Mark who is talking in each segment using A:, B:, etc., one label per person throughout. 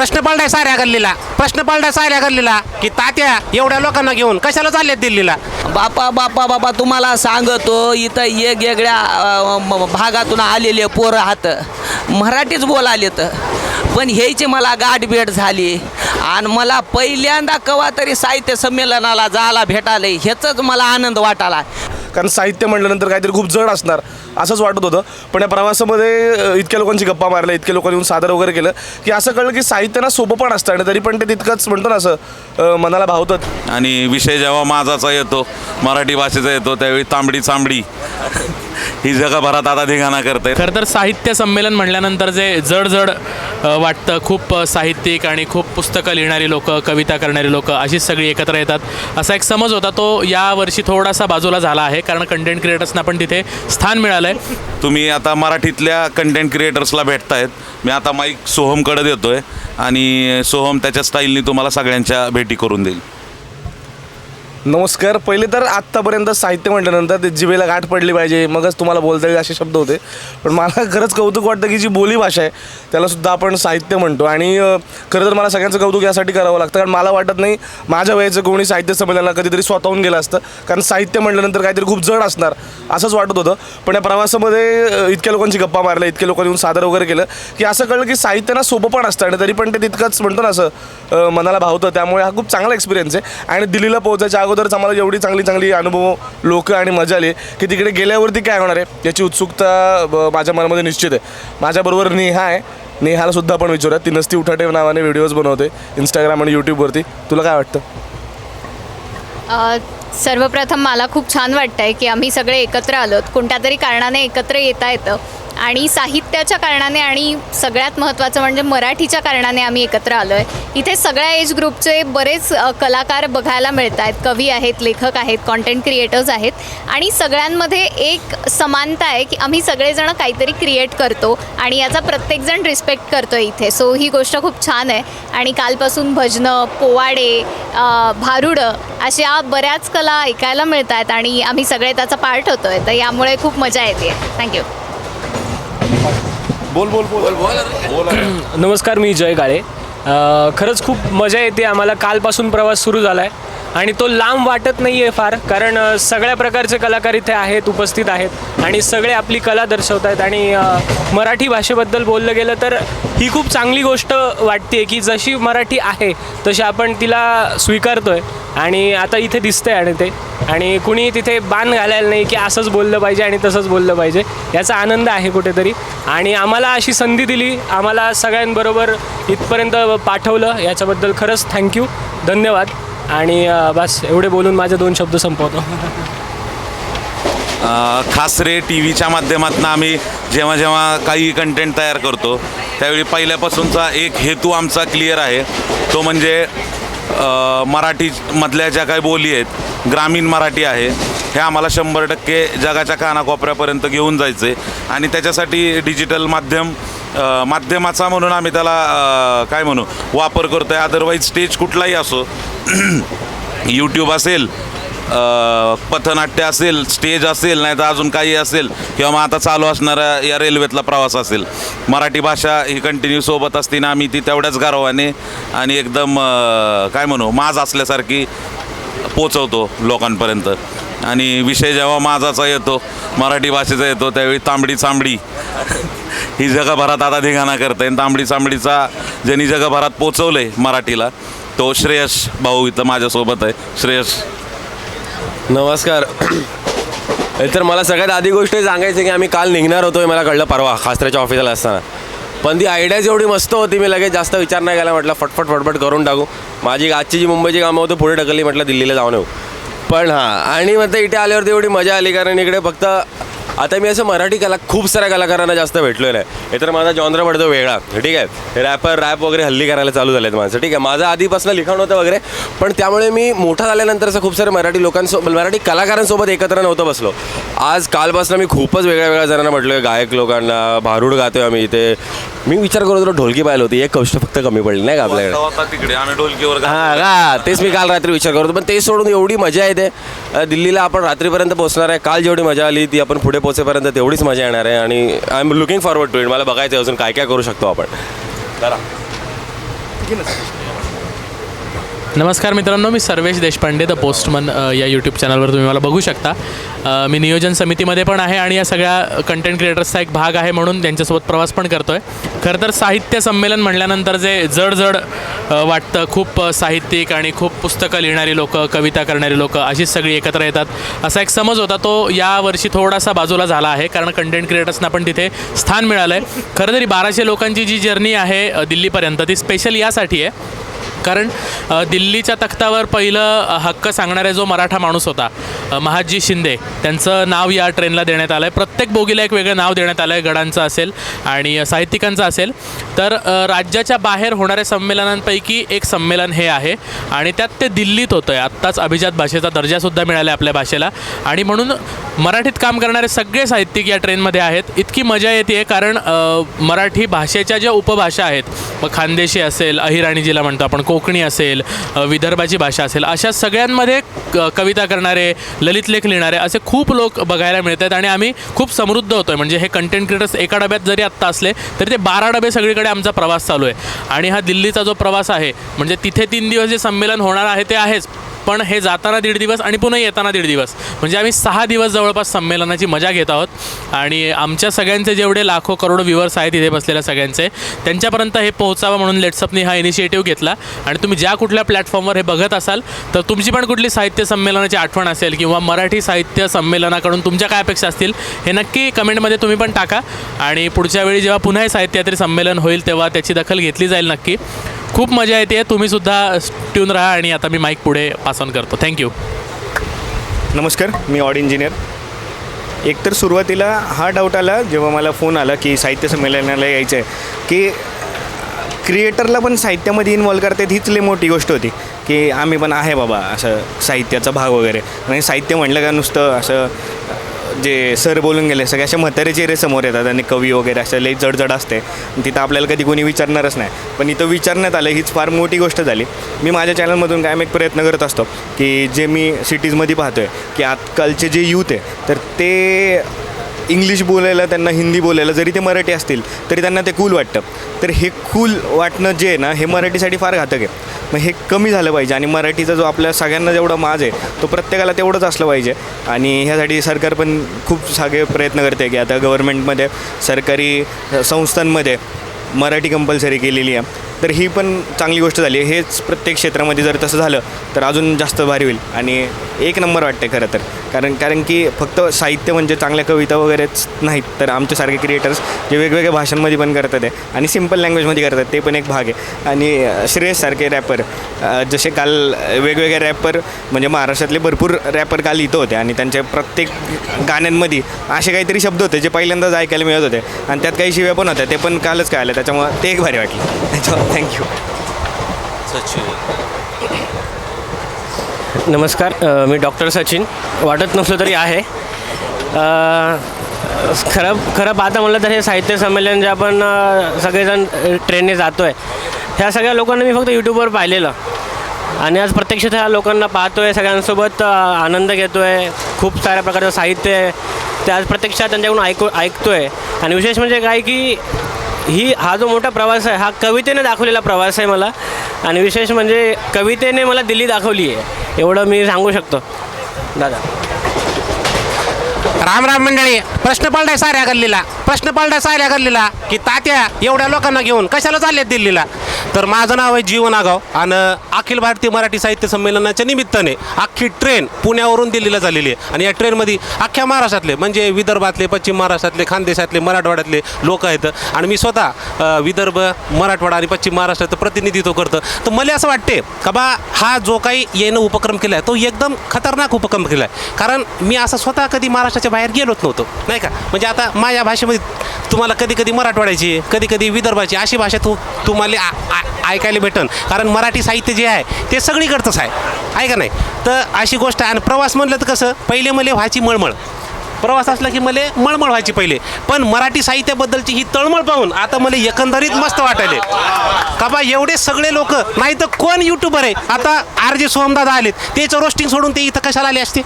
A: प्रश्न पडलाय साऱ्या गल्लीला. प्रश्न पडलाय साऱ्या गल्लीला की तात्या एवढ्या लोकांना घेऊन कशाला चाललेत दिल्लीला?
B: बापा बापा बापा तुम्हाला सांगतो इथं वेगवेगळ्या भागातून आलेले पोरं हात. मराठीच बोलालेत. पण ह्याची मला गाठभेट झाली. आणि मला पहिल्यांदा कवा तरी साहित्य संमेलनाला जायला भेटाले ह्याचाच मला आनंद वाटाला.
C: कारण साहित्य म्हटल्यानंतर काहीतरी खूप जड असणार. असंच वाटत होतं. पण या प्रवासामध्ये इतक्या लोकांची गप्पा मारल्या इतक्या लोकांनी येऊन सादर वगैरे केलं की असं कळलं की साहित्य ना सोपं पण असतं आणि तरी पण ते तितकंच म्हणतो ना असं मनाला भावतं
D: आणि विषय जेव्हा माझाचा येतो मराठी भाषेचा येतो त्यावेळी तांबडी चांबडी ही जगभरात आता धिगाणा करते
E: खरं तर साहित्य संमेलन म्हणल्यानंतर जे जड जड वाटतं खूप साहित्यिक आणि खूप पुस्तकं लिहिणारी लोक कविता करणारी लोक अशीच सगळी एकत्र येतात. असा एक समज होता तो यावर्षी थोडासा बाजूला झाला आहे कारण कंटेंट क्रिएटर्सना पण तिथे स्थान मिळालं. आहे
D: तुम्ही आता मराठीतल्या कंटेंट क्रिएटर्सला भेटतायत. मी आता माईक सोहमकडे देतोय आणि सोहम त्याच्या स्टाईलनी तुम्हाला सगळ्यांच्या भेटी करून देईल.
C: नमस्कार. पहिले तर आत्तापर्यंत साहित्य म्हटल्यानंतर ते जिभेला गाठ पडली पाहिजे. मगच तुम्हाला बोलता येईल असे शब्द होते. पण मला खरंच कौतुक वाटतं की जी बोली भाषा आहे त्यालासुद्धा आपण साहित्य म्हणतो. आणि खरं तर मला सगळ्यांचं कौतुक यासाठी करावं लागतं. कारण मला वाटत नाही माझ्या वयाचं कोणी साहित्य संमेलनाला कधीतरी स्वतःहून गेलं असतं. कारण साहित्य म्हटल्यानंतर काहीतरी खूप जड असणार असंच वाटत होतं. पण या प्रवासामध्ये इतक्या लोकांची गप्पा मारल्या इतक्या लोकांनी येऊन सादर वगैरे केलं की असं कळलं की साहित्य ना सोपं पण असतं. आणि तरी पण ते तितकंच म्हणतो ना असं मनाला भावतं. त्यामुळे हा खूप चांगला एक्सपिरियन्स आहे. आणि दिल्लीला पोहोचायच्या अगोदरच आम्हाला एवढी चांगली चांगली अनुभव लोक आणि मजा आली की तिकडे गेल्यावरती काय होणार आहे याची उत्सुकता ब- माझ्या मनामध्ये निश्चित आहे. माझ्याबरोबर नेहा आहे. नेहाला सुद्धा आपण विचारूयात. ती नसती उठाटे नावाने व्हिडिओज बनवते इंस्टाग्राम आणि यूट्यूबवरती तुला काय वाटतं?
F: सर्वप्रथम मला खूप छान वाटतं आहे की आम्ही सगळे एकत्र आलोत. कोणत्या तरी कारणाने एकत्र येता येतं. आणि साहित्याच्या कारणाने आणि सगळ्यात महत्त्वाचं म्हणजे मराठीच्या कारणाने आम्ही एकत्र आलो आहे इथे सगळ्या एज ग्रुपचे बरेच कलाकार बघायला मिळत आहेत कवी आहेत लेखक आहेत कॉन्टेंट क्रिएटर्स आहेत. आणि सगळ्यांमध्ये एक समानता आहे की आम्ही सगळेजण काहीतरी क्रिएट करतो आणि याचा प्रत्येकजण रिस्पेक्ट करतो आहे इथे. सो ही गोष्ट खूप छान आहे. आणि कालपासून भजनं पोवाडे भारुडं अशा बऱ्याच कला ऐकायला मिळत आहेत आणि आम्ही सगळे त्याचा पार्ट होतो आहे तर यामुळे खूप मजा येते. थँक्यू
C: बोल बोल बोल. बोल
G: नमस्कार मी जय काळे अ, खरंच खूप मजा येते आम्हाला. कालपासून प्रवास सुरू झाला आहे आणि तो लांब वाटत नाही आहे फार कारण अ, सगळ्या प्रकारचे कलाकार इथे आहेत उपस्थित आहेत. आणि सगळे आपली कला दर्शवत आहेत आणि अ, मराठी भाषेबद्दल बोललं गेलं तर ही खूप चांगली गोष्ट वाटते की जशी मराठी आहे तशी आपण तिला स्वीकारतोय. आणि आता इथे दिसतंय आणि ते. आणि कुणी तिथे बाण घालायला नाही की असंच बोललं पाहिजे आणि तसंच बोललं पाहिजे. याचा आनंद आहे कुठेतरी. आणि आम्हाला अशी संधी दिली आम्हाला सगळ्यांबरोबर इथपर्यंत पाठवलं. याच्याबद्दल खरंच थँक्यू धन्यवाद. आणि बस एवढे बोलून माझे दोन शब्द संपवतो.
D: खास खासरे टी व्हीच्या माध्यमातून आम्ही जेव्हा जेव्हा काही कंटेंट तयार करतो त्यावेळी पहिल्यापासूनचा एक हेतू आमचा क्लिअर आहे. तो म्हणजे मराठीमधल्या ज्या काही बोली आहेत ग्रामीण मराठी आहे हे आम्हाला शंभर टक्के जगाच्या कानाकोपऱ्यापर्यंत घेऊन जायचं आहे आणि त्याच्यासाठी डिजिटल माध्यम माध्यमाचा म्हणून आम्ही त्याला काय म्हणू वापर करतो आहे अदरवाईज स्टेज कुठलाही असो यूट्यूब असेल पथनाट्य असेल स्टेज असेल नाही तर अजून काही असेल किंवा मग आता चालू असणारा या रेल्वेतला प्रवास असेल. मराठी भाषा ही कंटिन्यू सोबत असते ना आम्ही ती तेवढ्याच गारवाने आणि एकदम काय म्हणू माज असल्यासारखी पोचवतो लोकांपर्यंत. आणि विषय जेव्हा माझाचा येतो मराठी भाषेचा येतो त्यावेळी तांबडी चांबडी ही जगभरात आता धिगाणा करते आणि तांबडी चांबडीचा ज्यांनी जगभरात पोचवलं आहे मराठीला तो श्रेयश भाऊ इथं माझ्यासोबत आहे. श्रेयश
H: नमस्कार. तर मला सगळ्यात आधी गोष्ट सांगायची की आम्ही काल निघणार होतो मला कळलं परवा खासऱ्याच्या ऑफिसला असताना. पण ती आयडियाच एवढी मस्त होती मी लगेच जास्त विचार नाही केला म्हटलं फटफट फटफट करून टाकू. माझी आजची जी मुंबईची कामं होती पुढे ढकलली म्हटलं दिल्लीला जाऊन येऊ. पण हां आणि मग ते इथे आल्यावरती एवढी मजा आली कारण इकडे फक्त आता मी असं मराठी कला खूप साऱ्या कलाकारांना जास्त भेटलेलं आहे हे तर माझा जॉनर पडतो वेगळा. ठीक आहे? रॅपर रॅप वगैरे हल्ली करायला चालू झालेत माझं. ठीक आहे? माझं आधीपासून लिखाण होतं वगैरे पण त्यामुळे मी मोठा झाल्यानंतर असं खूप सारे मराठी लोकांसोबत मराठी कलाकारांसोबत एकत्र नव्हतं बसलो. आज कालपासून मी खूपच वेगळ्या वेगळ्या जणांना म्हटलं गायक लोकांना भारूड गातोय आम्ही इथे. मी विचार करत होतो ढोलकी पाहिलं होती. एक गोष्ट फक्त कमी पडली नाही का आपल्याकडे?
D: होता तिकडे आम्ही ढोलकीवर
H: हां का तेच मी काल रात्री विचार करतो पण ते सोडून एवढी मजा येते दिल्लीला आपण रात्रीपर्यंत पोहोचणार आहे. काल जेवढी मजा आली ती आपण पुढे पोहोचेपर्यंत तेवढीच मजा येणार आहे आणि I am looking forward to it मला बघायचं आहे अजून काय काय करू शकतो आपण. चला.
E: नमस्कार मित्रांनो मी सर्वेश देशपांडे द पोस्टमन या यूट्यूब चॅनलवर तुम्ही मला बघू शकता. मी नियोजन समितीमध्ये पण आहे आणि या सगळ्या कंटेंट क्रिएटर्सचा एक भाग आहे म्हणून त्यांच्यासोबत प्रवास पण करतो आहे खरं तर साहित्य संमेलन म्हणल्यानंतर जे जड जड वाटतं खूप साहित्यिक आणि खूप पुस्तकं लिहिणारी लोक कविता करणारी लोक अशीच सगळी एकत्र येतात. असा एक समज होता तो यावर्षी थोडासा बाजूला झाला आहे कारण कंटेंट क्रिएटर्सना पण तिथे स्थान मिळालं आहे खरं तरी बाराशे लोकांची जी जर्नी आहे दिल्लीपर्यंत ती स्पेशल यासाठी आहे. कारण दिल्लीच्या तख्तावर पहिलं हक्क सांगणारा जो मराठा माणूस होता महाजी शिंदे त्यांचं नाव या ट्रेनला देण्यात आलं आहे प्रत्येक बोगीला एक वेगळं नाव देण्यात आलं आहे गडांचं असेल आणि साहित्यिकांचं असेल. तर राज्याच्या बाहेर होणाऱ्या संमेलनांपैकी एक संमेलन हे आहे आणि त्यात ते दिल्लीत होतं आहे आत्ताच अभिजात भाषेचा दर्जासुद्धा मिळाला आहे आपल्या भाषेला आणि म्हणून मराठी काम करणारे सगळे साहित्यिक या ट्रेनमध्ये आहेत. इतकी मजा येते कारण मराठी भाषेच्या ज्या उपभाषा आहेत मग खानदेशी असेल अहिराणी जिला म्हणतो आपण कोकणी असेल विदर्भाची भाषा असेल अशा सगळ्यांमध्ये क- कविता करणारे ललित लेख लिहिणारे असे खूप लोक बघायला मिळत आहेत आणि आम्ही खूप समृद्ध होतो आहे म्हणजे हे कंटेंट क्रिएटर्स एका डब्यात जरी आत्ता असले तरी ते बारा डबे सगळीकडे आमचा प्रवास चालू आहे. आणि हा दिल्लीचा जो प्रवास आहे म्हणजे तिथे तीन दिवस जे संमेलन होणार आहे ते आहेच. पण हे जाताना दीड दिवस आणि पुन्हा येताना दीड दिवस. म्हणजे आम्ही सहा दिवस जवळपास संमेलनाची मजा घेत आहोत. आणि आमच्या सगळ्यांचे जेवढे लाखो करोड व्ह्युअर्स आहेत इथे बसलेल्या सगळ्यांचे त्यांच्यापर्यंत हे पोहोचावं म्हणून लेट्सअपनी हा इनिशिएटिव्ह घेतला. आणि तुम्ही ज्या कुठल्या प्लॅटफॉर्मवर हे बघत असाल तर तुमची पण कुठली साहित्य संमेलनाची आठवण असेल किंवा मराठी साहित्य संमेलनाकडून तुमच्या काय अपेक्षा असतील हे नक्की कमेंटमध्ये तुम्ही पण टाका. आणि पुढच्या वेळी जेव्हा पुन्हा हे साहित्यात्री संमेलन होईल तेव्हा त्याची दखल घेतली जाईल नक्की. खूप मजा येते. तुम्ही सुद्धा ट्यून राहा आणि आता मी माईक पुढे पास ऑन करतो. थँक्यू
I: नमस्कार मी ऑड इंजिनियर एकतर सुरुवातीला हा डाऊट आला जेव्हा मला फोन आला की साहित्य संमेलनाला यायचं आहे की क्रिएटरला पण साहित्यामध्ये इन्वॉल्व करतात हीच लई मोठी गोष्ट होती की आम्ही पण आहे बाबा असं साहित्याचा भाग वगैरे. आणि साहित्य म्हटलं का नुसतं असं जे सर बोलून गेले सगळे असे म्हातारे चेहरे समोर येतात आणि कवी वगैरे असं लई जडजड असते. आणि तिथं आपल्याला कधी कोणी विचारणारच नाही. पण इथं विचारण्यात आलं हीच फार मोठी गोष्ट झाली. मी माझ्या चॅनलमधून कायम एक प्रयत्न करत असतो की जे मी सिटीजमध्ये पाहतो आहे की आजकालचे जे यूथ आहे तर ते इंग्लिश बोलायला त्यांना हिंदी बोलायला जरी ते मराठी असतील तरी त्यांना ते कूल वाटतं. तर हे कूल वाटणं जे आहे ना हे मराठीसाठी फार घातक आहे. मग हे कमी झालं पाहिजे आणि मराठीचा जो आपल्या सगळ्यांना जेवढा माज आहे तो प्रत्येकाला तेवढंच असलं पाहिजे. आणि ह्यासाठी सरकार पण खूप सगळे प्रयत्न करते की आता गव्हर्मेंटमध्ये सरकारी संस्थांमध्ये मराठी कंपल्सरी केलेली आहे. तर ही पण चांगली गोष्ट झाली हेच प्रत्येक क्षेत्रामध्ये जर तसं झालं तर अजून जास्त भारी होईल. आणि एक नंबर वाटते खरं तर. कारण कारण की फक्त साहित्य म्हणजे चांगल्या कविता वगैरेच नाहीत तर आमच्यासारखे क्रिएटर्स जे वेगवेगळ्या भाषांमध्ये पण करतात आहे. आणि सिंपल लँग्वेजमध्ये करतात ते पण एक भाग आहे. आणि श्रेयससारखे रॅपर जसे काल वेगवेगळे रॅपर म्हणजे महाराष्ट्रातले भरपूर रॅपर काल इथं होते. आणि त्यांच्या प्रत्येक गाण्यांमध्ये असे काहीतरी शब्द होते जे पहिल्यांदाच ऐकायला मिळत होते. आणि त्यात काही शिव्या पण होत्या ते पण कालच कळालं त्याच्यामुळं ते एक भारी वाटलं. त्याच्यामुळे थँक्यू
J: नमस्कार अ, मी डॉक्टर सचिन. वाटत नसलं तरी आहे. अ, खरं खरं पाहता म्हणलं तर हे साहित्य संमेलन जे आपण अ, सगळेजण अ, ट्रेनने जातो आहे ह्या सगळ्या लोकांना मी फक्त यूट्यूबवर पाहिलेलं. आणि आज प्रत्यक्ष त्या लोकांना पाहतो आहे सगळ्यांसोबत अ, आनंद घेतो आहे खूप साऱ्या प्रकारचं साहित्य आहे. ते आज प्रत्यक्षात त्यांच्याकडून ऐकू ऐकतो आहे आणि विशेष म्हणजे काय की ही हा जो मोठा प्रवास आहे हा कवितेने दाखवलेला प्रवास आहे मला. आणि विशेष म्हणजे कवितेने मला दिल्ली दाखवली आहे. एवढं मी सांगू शकतो. दादा.
A: राम राम मंडळी प्रश्न पडलाय साऱ्या गल्लीला. प्रश्न पडलाय साऱ्या गल्लीला की तात्या एवढ्या लोकांना घेऊन कशाला चालले दिल्लीला? तर माझं नाव आहे जीवन आगाव आणि अखिल भारतीय मराठी साहित्य संमेलनाच्या निमित्ताने अख्खी ट्रेन पुण्यावरून दिल्लीला झालेली आहे. आणि या ट्रेनमध्ये अख्ख्या महाराष्ट्रातले म्हणजे विदर्भातले पश्चिम महाराष्ट्रातले खानदेशातले मराठवाड्यातले लोक आहेत. आणि मी स्वतः विदर्भ मराठवाडा आणि पश्चिम महाराष्ट्राचं प्रतिनिधित्व करतं. तर मला असं वाटते का बा हा जो काही येणं उपक्रम केला आहे तो एकदम खतरनाक उपक्रम केला आहे. कारण मी असं स्वतः कधी महाराष्ट्राच्या बाहेर गेलोच नव्हतो. नाही का? म्हणजे आता माझ्या भाषेमध्ये तुम्हाला कधी कधी मराठवाड्याची कधी कधी विदर्भाची अशी भाषा तू तुम्हाला आ- ऐकायला भेटन. कारण मराठी साहित्य जे आहे ते सगळीकडचंच आहे. आहे का नाही? तर अशी गोष्ट आहे. आणि प्रवास म्हणलं तर कसं पहिले मले व्हायची मळमळ. प्रवास असला की मला मळमळ व्हायची पहिले. पण मराठी साहित्याबद्दलची ही तळमळ पाहून आता मला एकंदरीत मस्त वाटायले. का बा एवढे सगळे लोक नाही तर कोण युट्यूबर आहे? आता आर जे सोमदादा आलेत. त्याचं रोस्टिंग सोडून ते इथं कशाला आले असते?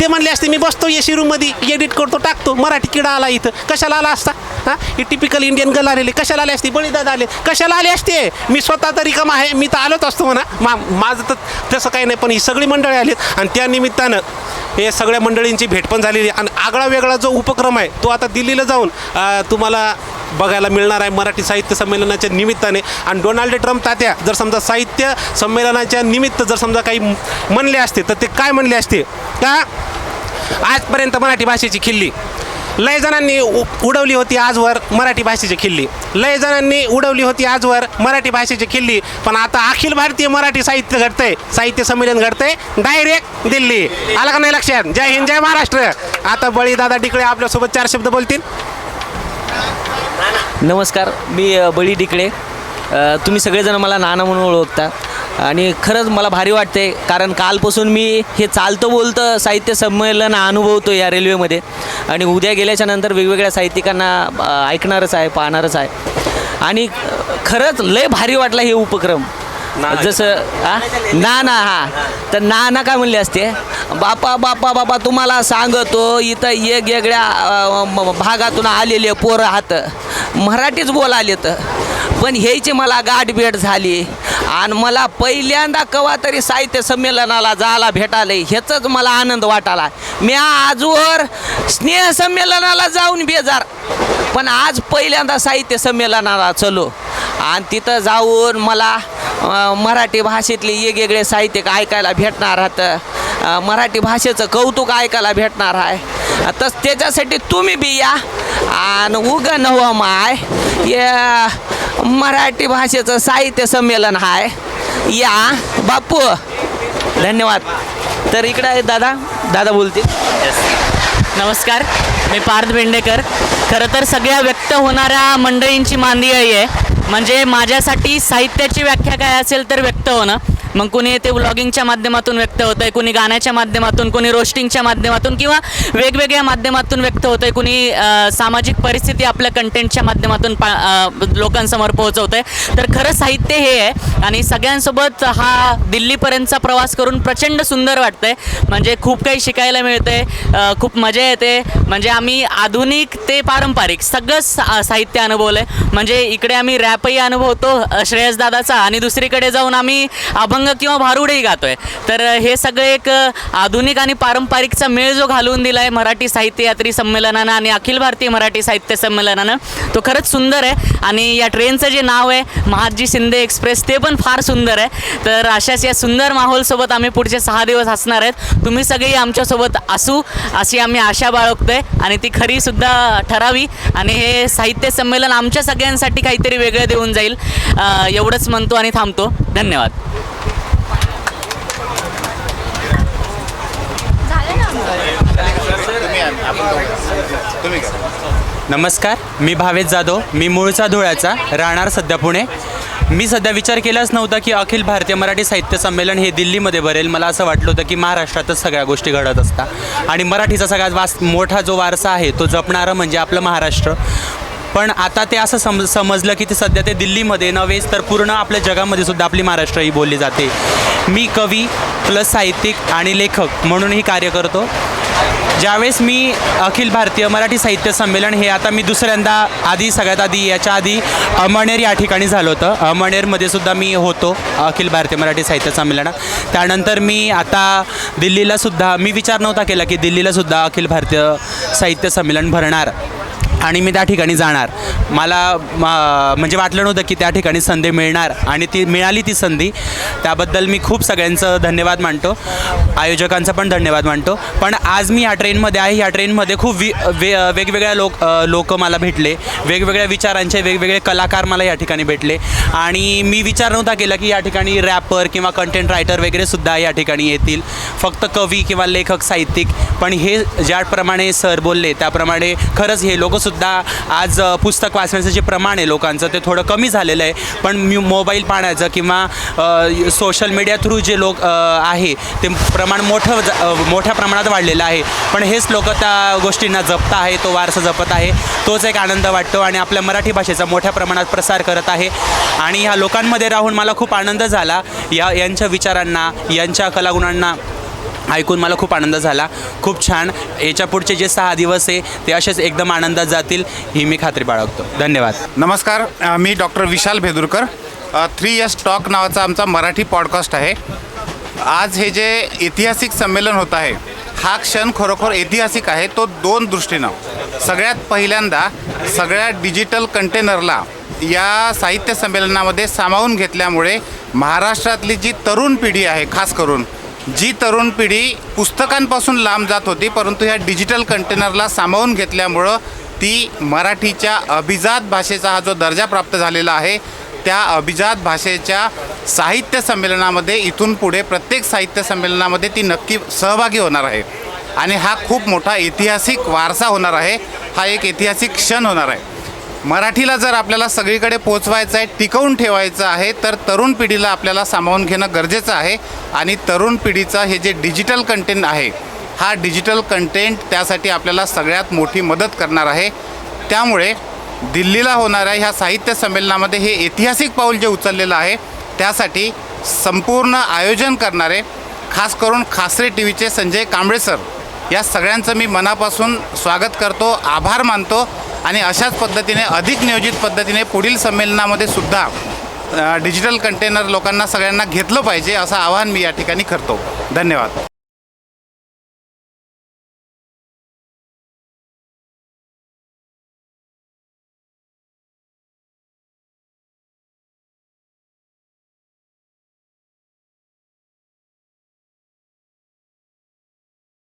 A: ते म्हणले असते मी बसतो एसी रूममध्ये एडिट करतो टाकतो. मराठी किडा आला इथं. कशाला आला असता? हां? ही टिपिकल इंडियन गर्ल आलेली. कशाला आली असती? बळीदाद आले. कशाला आले असते? मी स्वतः तर रिकाम आहे मी तर आलोच असतो म्हणा. मा माझं तर तसं काही नाही पण ही सगळी मंडळी आलीत आणि त्या निमित्तानं हे सगळ्या मंडळींची भेट पण झालेली. आहे. आणि आगळा वेगळा जो उपक्रम आहे तो आता दिल्लीला जाऊन तुम्हाला बघायला मिळणार आहे. मराठी साहित्य संमेलनाच्या निमित्ताने. आणि डोनाल्ड ट्रम्प तात्या जर समजा साहित्य संमेलनाच्या निमित्त जर समजा काही म्हणले असते तर ते काय म्हणले असते? का आजपर्यंत मराठी भाषेची खिल्ली. लय जणांनी उ- उडवली होती आजवर मराठी भाषेची खिल्ली. लय जणांनी उडवली होती आजवर मराठी भाषेची खिल्ली. पण आता अखिल भारतीय मराठी साहित्य घडतंय. साहित्य संमेलन घडतंय. डायरेक्ट दिल्ली. आलं का नाही लक्षात? जय हिंद जय महाराष्ट्र. आता बळी दादा डिकळे आपल्यासोबत चार शब्द बोलतील.
B: नमस्कार. मी बळी डिकळे तुम्ही सगळेजण मला नाना म्हणून ओळखता. आणि खरंच मला भारी वाटते कारण कालपासून मी हे चालतं बोलतं साहित्य संमेलन अनुभवतो या रेल्वेमध्ये. आणि उद्या गेल्याच्यानंतर वेगवेगळ्या साहित्यिकांना ऐकणारच आहे पाहणारच आहे. आणि खरंच लय भारी वाटला हे उपक्रम. जसं? ना ना हा. तर ना ना काय म्हणले असते? बापा बापा बापा तुम्हाला सांगतो इथं वेगवेगळ्या भागातून आलेले पोरं आहात मराठीच बोलालेत. पण ह्याची मला गाठ भेट झाली. आणि मला पहिल्यांदा कवा तरी साहित्य संमेलनाला जायला भेटाले. ह्याचाच मला आनंद वाटाला. मी आजवर स्नेहसंमेलनाला जाऊन बेजार. पण आज पहिल्यांदा साहित्य संमेलनाला चलो. आणि तिथं जाऊन मला मराठी भाषेतले वेगवेगळे साहित्यिक ऐकायला भेटणार आहात. मराठी भाषेचं कौतुक ऐकायला भेटणार आहे. तस त्याच्यासाठी तुम्ही बी या. आणि उग नव माय या मराठी भाषेचं साहित्य संमेलन आहे या बापू धन्यवाद. तर इकडं आहे दादा. दादा बोलतील.
K: नमस्कार. मी पार्थ बेंडेकर. खरं तर सगळ्या व्यक्त होणाऱ्या मंडळींची मांदी आहे. म्हणजे माझ्यासाठी साहित्याची व्याख्या काय असेल तर व्यक्त होणं. मग कुणी ते व्लॉगिंगच्या माध्यमातून व्यक्त होतं आहे कुणी गाण्याच्या माध्यमातून कुणी रोस्टिंगच्या माध्यमातून किंवा वेगवेगळ्या माध्यमातून व्यक्त होतं आहे कुणी सामाजिक परिस्थिती आपल्या कंटेंटच्या माध्यमातून पा लोकांसमोर पोहोचवतं आहे तर खरं साहित्य हे आहे आणि सगळ्यांसोबत हा दिल्लीपर्यंतचा प्रवास करून प्रचंड सुंदर वाटतं आहे म्हणजे खूप काही शिकायला मिळते खूप मजा येते. म्हणजे आम्ही आधुनिक ते पारंपरिक सगळंच सा- साहित्य अनुभवलं आहे म्हणजे इकडे आम्ही रॅपही अनुभवतो श्रेयसदादाचा श्रेयस दादाचा. आणि दुसरीकडे जाऊन आम्ही अभंग किंवा भारुडही गातोय. तर हे सगळं एक आधुनिक आणि पारंपरिकचा मेळ जो घालून दिला आहे मराठी साहित्य यात्री संमेलनानं आणि अखिल भारतीय मराठी साहित्य संमेलनानं तो खरंच सुंदर आहे. आणि या ट्रेनचं जे नाव आहे महाजी शिंदे एक्सप्रेस ते पण फार सुंदर आहे. तर अशाच या सुंदर माहोलसोबत आम्ही पुढचे सहा दिवस असणार आहेत. तुम्ही सगळी आमच्यासोबत असू अशी आम्ही आशा बाळगतोय. आणि ती खरी सुद्धा ठरावी. आणि हे साहित्य संमेलन आमच्या सगळ्यांसाठी काहीतरी वेगळं देऊन जाईल. एवढंच म्हणतो आणि थांबतो. धन्यवाद.
L: नमस्कार मी भावेश जाधव मी मूळचा धुळ्याचा राहणार सध्या पुणे. मी सध्या विचार केलाच नव्हता की अखिल भारतीय मराठी साहित्य संमेलन हे दिल्लीमध्ये भरेल. मला असं वाटलं होतं की महाराष्ट्रातच सगळ्या गोष्टी घडत असतात. आणि मराठीचा सगळ्यात वास मोठा जो वारसा आहे तो जपणारं म्हणजे आपलं महाराष्ट्र. पण आता ते असं सम समजलं की ते सध्या ते दिल्लीमध्ये नव्हेच तर पूर्ण आपल्या जगामध्ये सुद्धा आपली महाराष्ट्र ही बोलली जाते. मी कवी प्लस साहित्यिक आणि लेखक म्हणूनही कार्य करतो. ज्यावेळेस मी अखिल भारतीय मराठी साहित्य संमेलन हे आता मी दुसऱ्यांदा आधी सगळ्यात आधी याच्या आधी अमळनेर या ठिकाणी झालं होतं. अमळनेरमध्ये सुद्धा मी होतो अखिल भारतीय मराठी साहित्य संमेलनात त्यानंतर मी आता दिल्लीला सुद्धा मी विचार नव्हता केला की दिल्लीला सुद्धा अखिल भारतीय साहित्य संमेलन भरणार. आणि मी त्या ठिकाणी जाणार. मला म्हणजे वाटलं नव्हतं की त्या ठिकाणी संधी मिळणार आणि ती मिळाली ती संधी. त्याबद्दल मी खूप सगळ्यांचं धन्यवाद मानतो. आयोजकांचा पण धन्यवाद मानतो. पण आज मी या ट्रेनमध्ये आहे. या ट्रेनमध्ये खूप वि वे वेगवेगळ्या लोक लोक मला भेटले. वेगवेगळ्या विचारांचे वेगवेगळे कलाकार मला या ठिकाणी भेटले. आणि मी विचार नव्हता केला की या ठिकाणी रॅपर किंवा कंटेंट रायटर वगैरे सुद्धा या ठिकाणी येतील. फक्त कवी किंवा लेखक साहित्यिक. पण हे ज्याप्रमाणे सर बोलले त्याप्रमाणे खरंच हे लोकसुद्धा सुद्धा आज पुस्तक वाचण्याचं जे प्रमाण आहे लोकांचं ते थोडं कमी झालेलं आहे. पण मी मोबाईल पाहण्याचं किंवा सोशल मीडिया थ्रू जे लोक आहे ते प्रमाण मोठं ज- मोठ्या प्रमाणात वाढलेलं आहे. पण हेच लोक त्या गोष्टींना जपत आहे तो वारसा जपत आहे. तोच एक आनंद वाटतो आणि आपल्या मराठी भाषेचा मोठ्या प्रमाणात प्रसार करत आहे. आणि ह्या लोकांमध्ये राहून मला खूप आनंद झाला. या यांच्या विचारांना यांच्या कलागुणांना ऐकून मला खूप आनंद झाला. खूप छान. याच्या पुढचे जे सहा दिवस आहे ते असेच एकदम आनंदात जातील ही मी खात्री बाळगतो. धन्यवाद.
M: नमस्कार. मी doctor Vishal Bhedurkar. Three yes talk नावाचा आमचा मराठी पॉडकास्ट आहे. आज हे जे ऐतिहासिक संमेलन होत आहे हा क्षण खरोखर ऐतिहासिक आहे तो दोन दृष्टीनं. सगळ्यात पहिल्यांदा सगळ्या डिजिटल कंटेनरला या साहित्य संमेलनामध्ये सामावून घेतल्यामुळे महाराष्ट्रातली जी तरुण पिढी आहे खास करून जी तरुण पिढी पुस्तकांपासून लांब जात होती परंतु ह्या डिजिटल कंटेनरला सामावून घेतल्यामुळं ती मराठीच्या अभिजात भाषेचा हा जो दर्जा प्राप्त झालेला आहे त्या अभिजात भाषेच्या साहित्य संमेलनामध्ये इथून पुढे प्रत्येक साहित्य संमेलनामध्ये ती नक्की सहभागी होणार आहे. आणि हा खूप मोठा ऐतिहासिक वारसा होणार आहे हा एक ऐतिहासिक क्षण होणार आहे. मराठीला जर आपल्याला सगळीकडे पोचवायचं आहे टिकवून ठेवायचं आहे तर तरुण पिढीला आपल्याला सामावून घेणं गरजेचं आहे. आणि तरुण पिढीचं हे जे डिजिटल कंटेंट आहे हा डिजिटल कंटेंट त्यासाठी आपल्याला सगळ्यात मोठी मदत करणार आहे. त्यामुळे दिल्लीला होणाऱ्या ह्या साहित्य संमेलनामध्ये हे ऐतिहासिक पाऊल जे उचललेलं आहे त्यासाठी संपूर्ण आयोजन करणारे खास करून खासरे टी व्हीचे संजय कांबळे सर या सगळ्यांचं मी मनापासून स्वागत करतो आभार मानतो. आणि अशाच पद्धतीने अधिक नियोजित पद्धतीने पुढील संमेलनामध्ये सुद्धा डिजिटल कंटेनर लोकांना सगळ्यांना घेतलं पाहिजे असं आवाहन मी या ठिकाणी करतो. धन्यवाद.